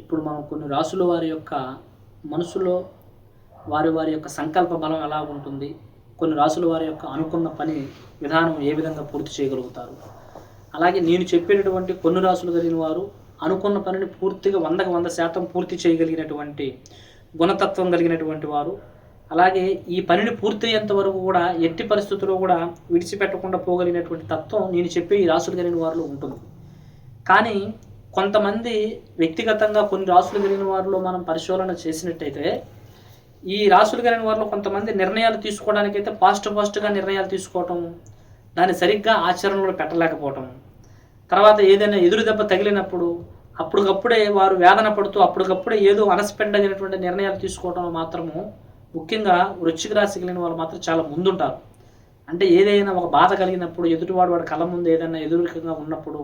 ఇప్పుడు మనం కొన్ని రాసుల వారి యొక్క మనసులో వారి వారి యొక్క సంకల్ప బలం ఎలా ఉంటుంది? కొన్ని రాసుల వారి యొక్క అనుకున్న పని విధానం ఏ విధంగా పూర్తి చేయగలుగుతారు? అలాగే నేను చెప్పినటువంటి కొన్ని రాసులు కలిగిన వారు అనుకున్న పనిని పూర్తిగా వందకు వంద శాతం పూర్తి చేయగలిగినటువంటి గుణతత్వం కలిగినటువంటి వారు. అలాగే ఈ పనిని పూర్తయ్యేంత వరకు కూడా ఎట్టి పరిస్థితుల్లో కూడా విడిచిపెట్టకుండా పోగలిగినటువంటి తత్వం నేను చెప్పే ఈ రాసులు కలిగిన వారిలో ఉంటుంది. కానీ కొంతమంది వ్యక్తిగతంగా కొన్ని రాసులు కలిగిన వారిలో మనం పరిశోధన చేసినట్టయితే ఈ రాసులు కలిగిన వారిలో కొంతమంది నిర్ణయాలు తీసుకోవడానికైతే ఫాస్ట్ ఫాస్ట్గా నిర్ణయాలు తీసుకోవటం దాన్ని సరిగ్గా ఆచరణలో పెట్టలేకపోవటం. తర్వాత ఏదైనా ఎదురు దెబ్బ తగిలినప్పుడు అప్పటికప్పుడే వారు వేదన పడుతూ అప్పటికప్పుడే ఏదో అనస్పెండగినటువంటి నిర్ణయాలు తీసుకోవటం మాత్రము ముఖ్యంగా వృశ్చిక రాశి కలిగిన వాళ్ళు మాత్రం చాలా ముందుంటారు. అంటే ఏదైనా ఒక బాధ కలిగినప్పుడు ఎదుటివాడు వాడి కళ్ళ ముందు ఏదైనా ఎదురుగా ఉన్నప్పుడు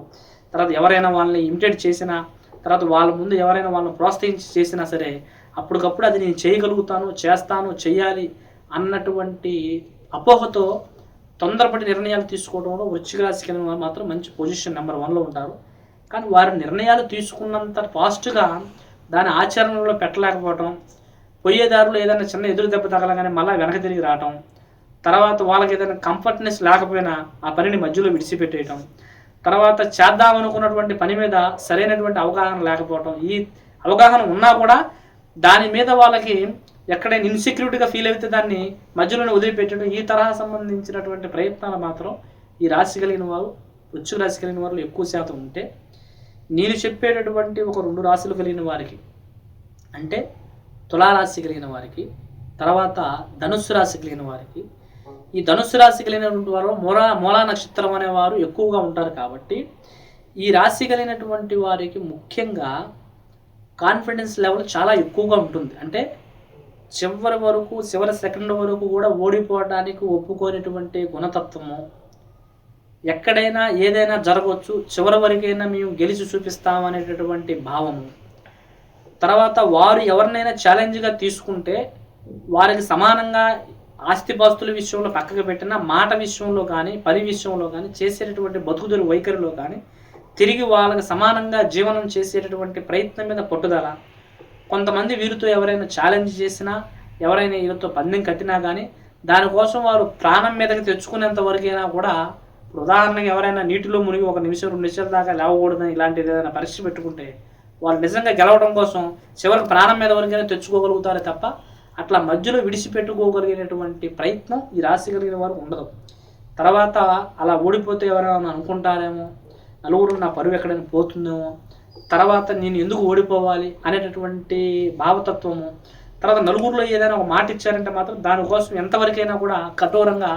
తర్వాత ఎవరైనా వాళ్ళని ఇమిటేట్ చేసినా తర్వాత వాళ్ళ ముందు ఎవరైనా వాళ్ళని ప్రోత్సహించి చేసినా సరే అప్పటికప్పుడు అది నేను చేయగలుగుతాను చేస్తాను చేయాలి అన్నటువంటి అపోహతో తొందరపడి నిర్ణయాలు తీసుకోవడంలో వృచ్చిక రాశి కలిగిన వారు మాత్రం మంచి పొజిషన్ నెంబర్ వన్లో ఉంటారు. కానీ వారి నిర్ణయాలు తీసుకున్నంత ఫాస్ట్గా దాని ఆచరణలో పెట్టలేకపోవటం పోయేదారులు ఏదైనా చిన్న ఎదురు దెబ్బ తగలగానే మళ్ళీ వెనక తిరిగి రావటం తర్వాత వాళ్ళకి ఏదైనా కంఫర్ట్నెస్ లేకపోయినా ఆ పనిని మధ్యలో విడిచిపెట్టేయటం. తర్వాత చేద్దామనుకున్నటువంటి పని మీద సరైనటువంటి అవగాహన లేకపోవటం. ఈ అవగాహన ఉన్నా కూడా దాని మీద వాళ్ళకి ఎక్కడైనా ఇన్సెక్యూరిటీగా ఫీల్ అయితే దాన్ని మధ్యలోనే వదిలిపెట్టడం ఈ తరహా సంబంధించినటువంటి ప్రయత్నాలు మాత్రం ఈ రాశి కలిగిన వారు ఉచ్చు రాశి కలిగిన వారు ఎక్కువ శాతం ఉంటే నేను చెప్పేటటువంటి ఒక రెండు రాశులు కలిగిన వారికి అంటే తులారాశి కలిగిన వారికి తర్వాత ధనుస్సు రాశి కలిగిన వారికి ఈ ధనుసు రాశి కలిగినటువంటి వారు మూలా మూలా నక్షత్రం అనేవారు ఎక్కువగా ఉంటారు కాబట్టి ఈ రాశి కలిగినటువంటి వారికి ముఖ్యంగా కాన్ఫిడెన్స్ లెవెల్ చాలా ఎక్కువగా ఉంటుంది. అంటే చివరి వరకు చివరి సెకండ్ వరకు కూడా ఓడిపోవడానికి ఒప్పుకోనటువంటి గుణతత్వము ఎక్కడైనా ఏదైనా జరగవచ్చు. చివరి వరకైనా మేము గెలిచి చూపిస్తామనేటటువంటి భావము. తర్వాత వారు ఎవరినైనా ఛాలెంజ్గా తీసుకుంటే వారికి సమానంగా ఆస్తిపాస్తుల విషయంలో పక్కకు పెట్టిన మాట విషయంలో కానీ పని విషయంలో కానీ చేసేటటువంటి బతుకుదల వైఖరిలో కానీ తిరిగి వాళ్ళకి సమానంగా జీవనం చేసేటటువంటి ప్రయత్నం మీద పట్టుదల. కొంతమంది వీరితో ఎవరైనా ఛాలెంజ్ చేసినా ఎవరైనా వీరితో పందెం కట్టినా కానీ దానికోసం వారు ప్రాణం మీదకి తెచ్చుకునేంత వరకైనా కూడా ఇప్పుడు ఉదాహరణకి ఎవరైనా నీటిలో మునిగి ఒక నిమిషం రెండు నిమిషాల దాకా లేవకూడదని ఇలాంటిది ఏదైనా పరీక్ష పెట్టుకుంటే వాళ్ళు నిజంగా గెలవడం కోసం చివరికి ప్రాణం మీద వరకైనా తెచ్చుకోగలుగుతారే తప్ప అట్లా మధ్యలో విడిచిపెట్టుకోగలిగినటువంటి ప్రయత్నం ఈ రాశి కలిగిన వారు ఉండదు. తర్వాత అలా ఓడిపోతే ఎవరైనా అనుకుంటారేమో? నలుగురు నా పరువు ఎక్కడైనా పోతుందేమో? తర్వాత నేను ఎందుకు ఓడిపోవాలి అనేటటువంటి భావతత్వము. తర్వాత నలుగురిలో ఏదైనా ఒక మాట ఇచ్చారంటే మాత్రం దానికోసం ఎంతవరకైనా కూడా కఠోరంగా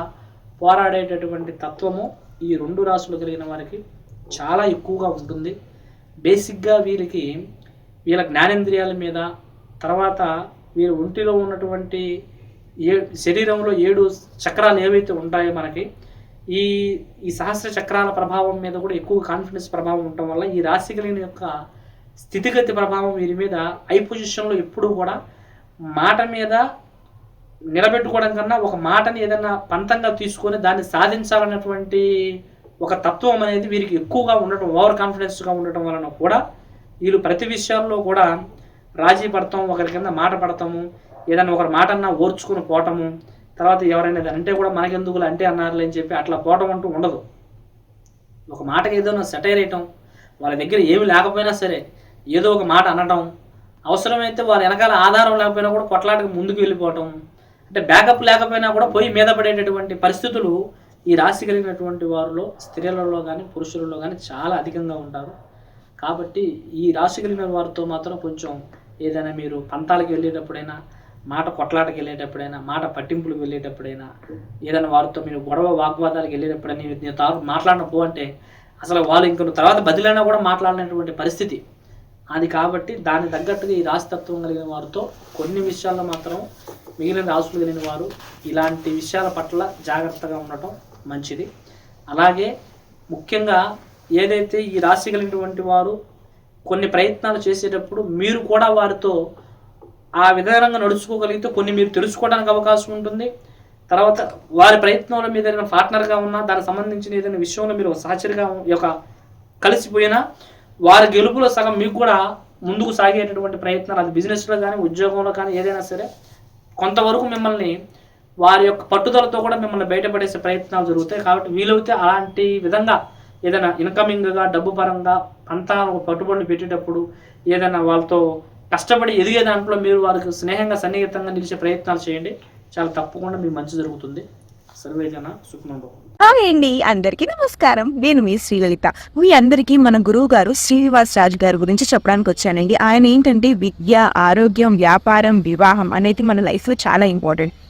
పోరాడేటటువంటి తత్వము ఈ రెండు రాసులు కలిగిన వారికి చాలా ఎక్కువగా ఉంటుంది. బేసిక్గా వీరికి వీళ్ళ జ్ఞానేంద్రియాల మీద తర్వాత వీరి ఒంటిలో ఉన్నటువంటి ఏ శరీరంలో ఏడు చక్రాలు ఏవైతే ఉంటాయో మనకి ఈ ఈ సహస్ర చక్రాల ప్రభావం మీద కూడా ఎక్కువ కాన్ఫిడెన్స్ ప్రభావం ఉండటం వల్ల ఈ రాశి కలిగిన యొక్క స్థితిగతి ప్రభావం వీరి మీద ఐ పొజిషన్లో ఎప్పుడూ కూడా మాట మీద నిలబెట్టుకోవడం కన్నా ఒక మాటని ఏదైనా పంతంగా తీసుకొని దాన్ని సాధించాలన్నటువంటి ఒక తత్వం అనేది వీరికి ఎక్కువగా ఉండటం ఓవర్ కాన్ఫిడెన్స్గా ఉండటం వలన కూడా వీళ్ళు ప్రతి విషయాల్లో కూడా రాజీ పడతాం ఒకరి కింద మాట పడతాము ఏదైనా ఒకరి మాట అన్నా ఓర్చుకుని పోవటము తర్వాత ఎవరైనా అంటే కూడా మనకెందుకులు అంటే అన్నారులే అని చెప్పి అట్లా పోవటం అంటూ ఉండదు. ఒక మాటకి ఏదైనా సెటైర్ వేయటం వాళ్ళ దగ్గర ఏమి లేకపోయినా సరే ఏదో ఒక మాట అనటం అవసరమైతే వాళ్ళ వెనకాల ఆధారం లేకపోయినా కూడా కొట్లాటకు ముందుకు వెళ్ళిపోవటం అంటే బ్యాకప్ లేకపోయినా కూడా పోయి మీద పడేటటువంటి పరిస్థితులు ఈ రాశి కలిగినటువంటి వారిలో స్త్రీలలో కానీ పురుషులలో కానీ చాలా అధికంగా ఉంటారు. కాబట్టి ఈ రాశి కలిగిన వారితో మాత్రం కొంచెం ఏదైనా మీరు పంతాలకు వెళ్ళేటప్పుడైనా మాట కొట్లాటకి వెళ్ళేటప్పుడైనా మాట పట్టింపులకు వెళ్ళేటప్పుడైనా ఏదైనా వారితో మీరు గొడవ వాగ్వాదాలకు వెళ్ళేటప్పుడైనా నేను- తాను మాట్లాడిన పో అంటే అసలు వాళ్ళు ఇంక తర్వాత బదిలైనా కూడా మాట్లాడినటువంటి పరిస్థితి. అది కాబట్టి దానికి తగ్గట్టుగా ఈ రాశితత్వం కలిగిన వారితో కొన్ని విషయాల్లో మాత్రం మిగిలిన రాసులు కలిగిన వారు ఇలాంటి విషయాల పట్ల జాగ్రత్తగా ఉండటం మంచిది. అలాగే ముఖ్యంగా ఏదైతే ఈ రాశి కలిగినటువంటి వారు కొన్ని ప్రయత్నాలు చేసేటప్పుడు మీరు కూడా వారితో ఆ విధానంగా నడుచుకోగలిగితే కొన్ని మీరు తెలుసుకోవడానికి అవకాశం ఉంటుంది. తర్వాత వారి ప్రయత్నంలో మీద ఏదైనా పార్ట్నర్గా ఉన్నా దానికి సంబంధించిన ఏదైనా విషయంలో మీరు ఒక సహచరిగా యొక్క కలిసిపోయినా వారి గెలుపులో సగం మీకు కూడా ముందుకు సాగేటటువంటి ప్రయత్నాలు అది బిజినెస్లో కానీ ఉద్యోగంలో కానీ ఏదైనా సరే కొంతవరకు మిమ్మల్ని వారి యొక్క పట్టుదలతో కూడా మిమ్మల్ని బయటపడేసే ప్రయత్నాలు జరుగుతాయి. కాబట్టి వీలైతే అలాంటి విధంగా ఏదైనా ఇన్కమింగ్గా డబ్బు పరంగా అంతా ఒక పట్టుబడులు పెట్టేటప్పుడు ఏదైనా వాళ్ళతో కష్టపడి ఎదిగే దాంట్లో మీరు వారికి స్నేహంగా సన్నిహితంగా నిలిచే ప్రయత్నాలు చేయండి. చాలా తప్పకుండా మీకు మంచి జరుగుతుంది. సర్వేజన సుఖనం హాయ్ అండి. అందరికీ నమస్కారం. నేను మీ శ్రీలలిత. మీ అందరికీ మన గురువు గారు శ్రీనివాస్ రాజు గారి గురించి చెప్పడానికి వచ్చానండి. ఆయన ఏంటంటే విద్య ఆరోగ్యం వ్యాపారం వివాహం అనేది మన లైఫ్లో చాలా ఇంపార్టెంట్.